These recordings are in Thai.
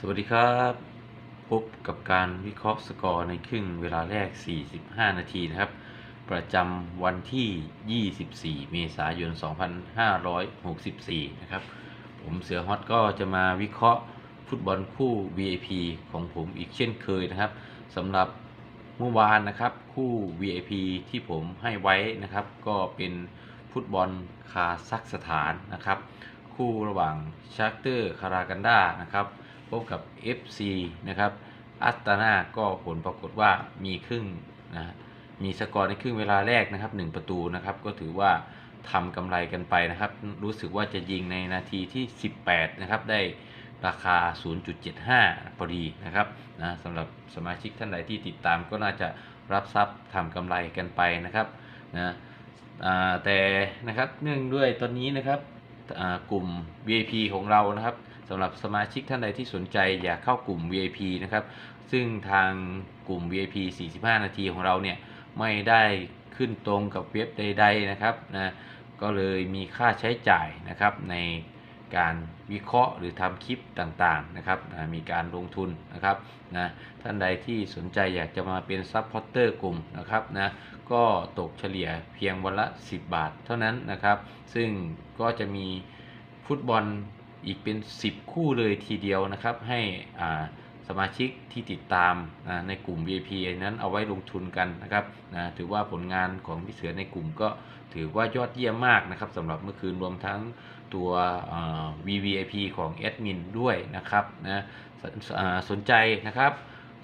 สวัสดีครับ พบกับการวิเคราะห์สกอร์ในครึ่งเวลาแรก 45 นาทีนะครับ ประจำวันที่ 24 เมษายน 2564 นะครับ ผมเสือฮอตก็จะมาวิเคราะห์ฟุตบอลคู่ VIP ของผมอีกเช่นเคยนะครับสำหรับเมื่อวานนะครับคู่ VIP ที่ผมให้ไว้นะครับ ก็เป็นฟุตบอลคาซัคสถานนะครับ คู่ระหว่างชาร์เตอร์คารากันดานะครับ พบกับ FC นะครับอัสตานาก็ผลปรากฏว่ามีครึ่งนะมีสกอร์ในครึ่งเวลาแรกนะครับ 1 ประตูนะครับ ก็ถือว่าทำกำไรกันไปนะครับ รู้สึกว่าจะยิงในนาทีที่ 18 นะครับ ได้ราคา 0.75 พอดีนะครับนะสำหรับสมาชิกท่านใดที่ติดตามก็น่าจะรับทรัพย์ทำกำไรกันไปนะครับนะแต่นะครับเนื่องด้วยตอนนี้นะครับกลุ่ม VIP ของเรานะครับ สำหรับสมาชิกท่านใดที่สนใจอยากเข้ากลุ่ม VIP นะครับ ซึ่งทางกลุ่ม VIP 45 นาทีของเราเนี่ยไม่ได้ขึ้นตรงกับเว็บใด ๆนะครับนะก็เลยมีค่าใช้จ่ายนะครับในการวิเคราะห์หรือทำคลิปต่างๆนะครับนะมีการลงทุนนะครับนะท่านใดที่สนใจอยากจะมาเป็นซัพพอร์เตอร์กลุ่มนะครับนะก็ตกเฉลี่ยเพียงวันละ 10 บาทเท่านั้นนะครับ ซึ่งก็จะมีฟุตบอล อีกเป็น 10 คู่เลยทีเดียวนะครับ ให้สมาชิกที่ติดตามนะในกลุ่ม VIP นั้นเอาไว้ลงทุนกันนะครับนะถือว่าผลงานของพี่เสือในกลุ่มก็ถือว่ายอดเยี่ยมมากนะครับสำหรับเมื่อคืนรวมทั้งตัว VVIP ของแอดมินด้วยนะครับนะสสนใจนะครับ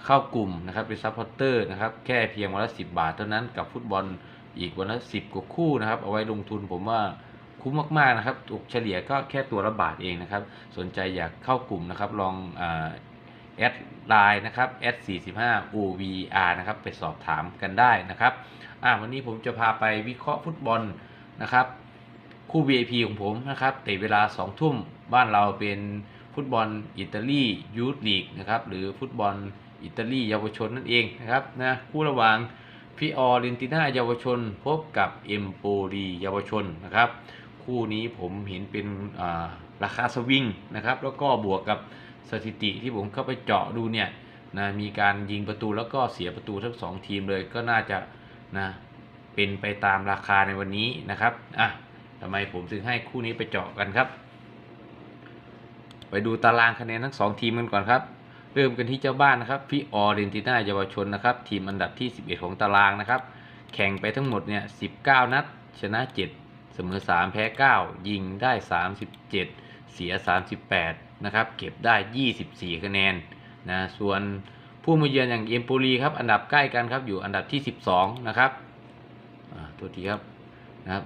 เข้ากลุ่มนะครับเป็นซัพพอร์เตอร์นะครับแค่เพียงวันละ 10 บาทเท่านั้นกับฟุตบอลอีกวันละ 10 กว่าคู่นะครับ เอาไว้ลงทุนผมว่า คุ้มมากๆนะครับตกเฉลี่ยก็แค่ตัวละบาทเองนะครับ สนใจอยากเข้ากลุ่มนะครับลองแอดไลน์นะครับแอด45 OVR นะครับไปสอบถามกันได้นะครับวันนี้ผมจะพาไปวิเคราะห์ฟุตบอลนะครับ คู่ VIP ของผมนะครับเตะเวลา 2 ทุ่มบ้านเราเป็นฟุตบอลอิตาลียูทลีกนะครับหรือฟุตบอลอิตาลีเยาวชนนั่นเองนะครับนะคู่ระหว่างฟิออเรนติน่าเยาวชน พบกับเอมโปลีเยาวชนนะครับ คู่นี้ผมเห็นเป็นราคาสวิงนะครับ แล้วก็บวกกับสถิติที่ผมเข้าไปเจาะดูเนี่ยนะมีการยิงประตูแล้วก็เสียประตูทั้งสองทีมเลยก็น่าจะนะเป็นไปตามราคาในวันนี้นะครับอะทำไมผมถึงให้คู่นี้ไปเจาะกันครับ ไปดูตารางคะแนนทั้ง2ทีมกันก่อนครับ เริ่มกันที่เจ้าบ้านนะครับฟิออเรนติน่าเยาวชนนะครับ ทีมอันดับที่ 11 ของตารางนะครับ แข่งไปทั้งหมดเนี่ย19 นัด ชนะ 7 เสมอ 3 แพ้ 9 ยิงได้ 37 เสีย 38 นะครับ เก็บได้ 24 คะแนนนะส่วนผู้มาเยือนอย่างเอมโปลีครับ อันดับใกล้กันครับอยู่อันดับที่ 12 นะครับอ่าตัวทีครับนะครับ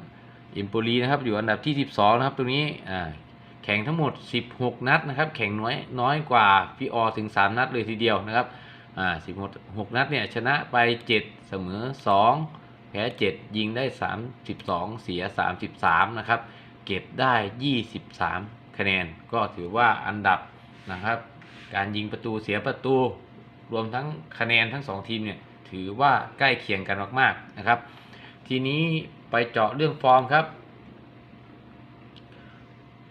เอมโปลีนะครับอยู่อันดับที่ 12 นะครับตรงนี้อ่าแข่งทั้งหมด 16 นัดนะครับ แข่งน้อยน้อยกว่าฟิออถึง 3 นัดเลยทีเดียวนะครับอ่า16นัดเนี่ยชนะไป 7 เสมอ 2 พ้7ยิงได้ 32 เสีย 33 นะครับ เก็บได้ 23 คะแนน ก็ถือว่าอันดับนะครับ การยิงประตูเสียประตู รวมทั้งคะแนนทั้ง 2 ทีมเนี่ยถือว่าใกล้เคียงกันมากๆนะครับ ทีนี้ไปเจาะเรื่องฟอร์มครับ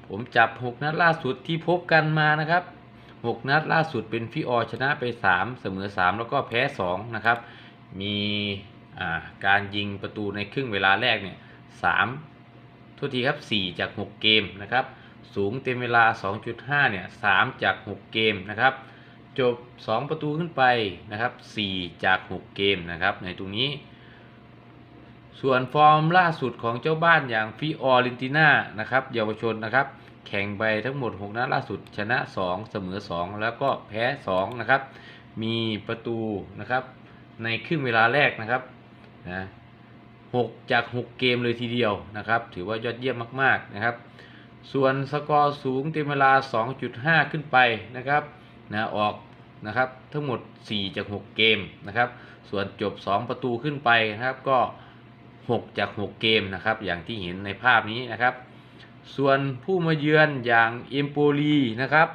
ผมจับ 6 นัดล่าสุดที่พบกันมานะครับ 6 นัดล่าสุดเป็นฟิออชนะไป 3 เสมอ 3 แล้วก็แพ้ 2 นะครับ มี การยิงประตูในครึ่งเวลาแรกเนี่ย3ทุกทีครับ 4 จาก 6 เกมนะครับ สูงเต็มเวลา 2.5 เนี่ย 3 จาก 6 เกมนะครับ จบ 2 ประตูขึ้นไปนะครับ 4 จาก 6 เกมนะครับ ในตรงนี้ ส่วนฟอร์มล่าสุดของเจ้าบ้านอย่างฟิออรินติน่านะครับ เยาวชนนะครับ แข่งไปทั้งหมด 6 นัดล่าสุด ชนะ 2 เสมอ 2 แล้วก็แพ้ 2 นะครับ มีประตูนะครับ ในครึ่งเวลาแรกนะครับ นะ6จาก 6 เกมเลยทีเดียวนะครับ ถือว่ายอดเยี่ยมมากๆนะครับ ส่วนสกอร์สูงเต็มเวลา 2.5 ขึ้นไปนะครับนะออกนะครับทั้งหมด 4 จาก 6 เกมนะครับ ส่วนจบ 2 ประตูขึ้นไปนะครับก็ 6 จาก 6 เกมนะครับ อย่างที่เห็นในภาพนี้นะครับ ส่วนผู้มาเยือนอย่างเอมโปลีนะครับ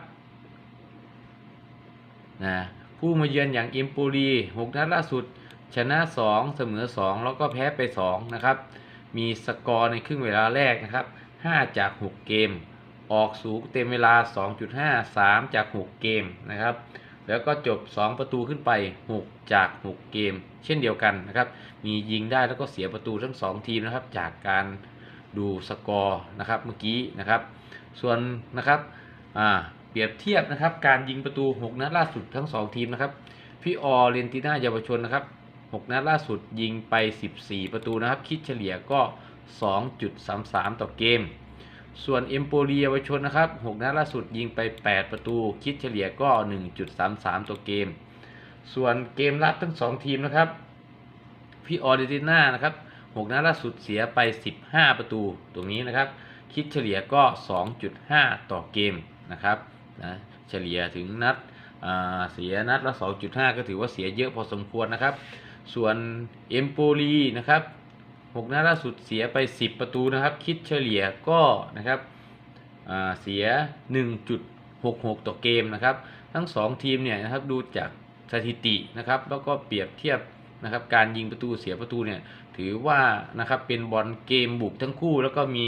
นะผู้มาเยือนอย่างเอมโปลี6นัดล่าสุด ชนะ 2 เสมอ 2 แล้วก็แพ้ไป 2 นะครับ มีสกอร์ในครึ่งเวลาแรกนะครับ 5 จาก 6 เกม ออกสูงเต็มเวลา 2.5 3 จาก 6 เกมนะครับ แล้วก็จบ 2 ประตูขึ้นไป 6 จาก 6 เกม เช่นเดียวกันนะครับ มียิงได้แล้วก็เสียประตูทั้ง 2 ทีมนะครับ จากการดูสกอร์นะครับเมื่อกี้นะครับ ส่วนนะครับเปรียบเทียบนะครับการยิงประตู 6 นัดล่าสุดทั้ง 2 ทีมนะครับพี่ออเรนติน่าเยาวชนนะครับ 6 นัดล่าสุดยิงไป 14 ประตูนะครับ คิดเฉลี่ยก็ 2.33 ต่อเกม ส่วนเอมโปรีเยาวชนนะครับ 6 นัดล่าสุดยิงไป 8 ประตู คิดเฉลี่ยก็ 1.33 ต่อเกม ส่วนเกมรับทั้ง 2 ทีมนะครับพี่ออเรนติน่านะครับ 6 นัดล่าสุดเสียไป 15 ประตู ตรงนี้นะครับ คิดเฉลี่ยก็ 2.5 ต่อเกมนะครับนะเฉลี่ยถึงนัดเสียนัดละ 2.5 ก็ถือว่าเสียเยอะพอสมควรนะครับ ส่วนเอมโปลีนะครับ6นัดล่าสุดเสียไป 10 ประตูนะครับ คิดเฉลี่ยก็นะครับอ่าเสีย 1.66 ต่อเกมนะครับ ทั้ง 2 ทีมเนี่ยนะครับดูจากสถิตินะครับ แล้วก็เปรียบเทียบนะครับการยิงประตูเสียประตูเนี่ยถือว่านะครับเป็นบอลเกมบุกทั้งคู่ แล้วก็มี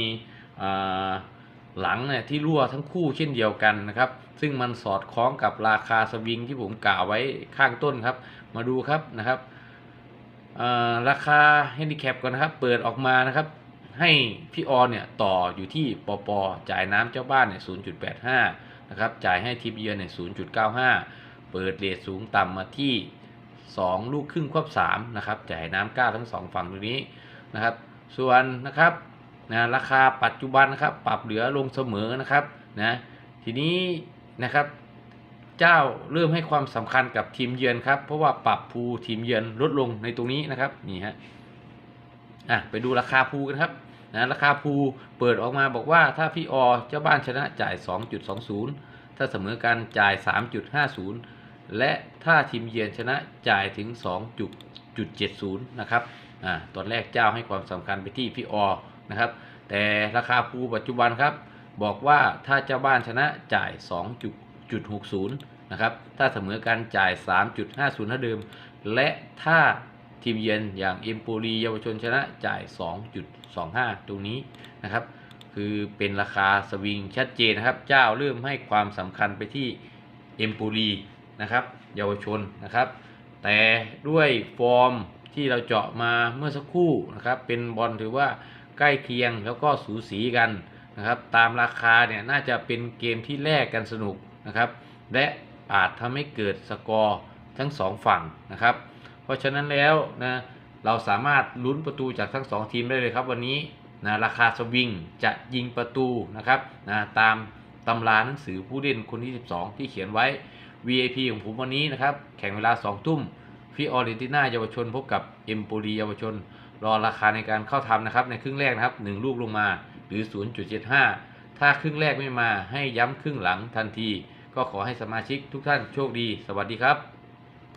หลังเนี่ยที่รั่วทั้งคู่เช่นเดียวกันนะครับ ซึ่งมันสอดคล้องกับราคาสวิงที่ผมกล่าวไว้ข้างต้นครับ มาดูครับนะครับ ราคาแฮนดิแคปก่อนนะครับ เปิดออกมานะครับ ให้พี่ออนเนี่ยต่ออยู่ที่ปปจ่ายน้ำเจ้าบ้านเนี่ย0.85 นะครับ จ่ายให้ทีมเยือนเนี่ย0.95 เปิดเรทสูงต่ำมาที่ 2 ลูกครึ่งควบ3นะครับ จ่ายน้ำก้าทั้ง 2 ฝั่งตรงนี้นะครับ ส่วนนะครับนะราคาปัจจุบันนะครับ ปรับเหลือลงเสมอนะครับนะทีนี้นะครับ เจ้าเริ่มให้ความสำคัญกับทีมเยือนครับ เพราะว่าปรับภูทีมเยือนลดลงในตรงนี้นะครับนี่ฮะอะไปดูราคาภูกันครับนะราคาภูเปิดออกมาบอกว่าถ้าพี่อเจ้าบ้านชนะจ่าย 2.20 ถ้าเสมอกันจ่าย 3.50 และถ้าทีมเยือนชนะจ่ายถึง 2.70 นะครับอ่าตอนแรกเจ้าให้ความสำคัญไปที่พี่อนะครับ แต่ราคาภูปัจจุบันครับ บอกว่าถ้าเจ้าบ้านชนะจ่าย 2.60 นะครับ ถ้าเสมอกันจ่าย 3.50เท่าเดิม และถ้าทีมเยือนอย่างเอ็มโปรีเยาวชนชนะจ่าย 2.25 ตรงนี้นะครับ คือเป็นราคาสวิงชัดเจนนะครับ เจ้าเริ่มให้ความสำคัญไปที่เอ็มโปรีนะครับเยาวชนนะครับ แต่ด้วยฟอร์มที่เราเจาะมาเมื่อสักครู่นะครับ เป็นบอลถือว่าใกล้เคียงแล้วก็สูสีกันนะครับ ตามราคาเนี่ยน่าจะเป็นเกมที่แลกกันสนุกนะครับ และ อาจทำให้เกิดสกอร์ทั้งสองฝั่งนะครับ เพราะฉะนั้นแล้วนะเราสามารถลุ้นประตูจากทั้งสองทีมได้เลยครับวันนี้นะราคาสวิงจะยิงประตูนะครับนะตามตำราหนังสือผู้เล่นคนที่ 12 ที่เขียนไว้ VIP ของผมวันนี้นะครับ แข่งเวลา 2 ทุ่มฟิออเรติน่าเยาวชนพบกับเอ็มโปรีเยาวชน รอราคาในการเข้าทำนะครับ ในครึ่งแรกนะครับ 1 ลูกลงมาหรือ 0.75 ถ้าครึ่งแรกไม่มาให้ย้ำครึ่งหลังทันที ก็ขอให้สมาชิกทุกท่านโชคดี สวัสดีครับ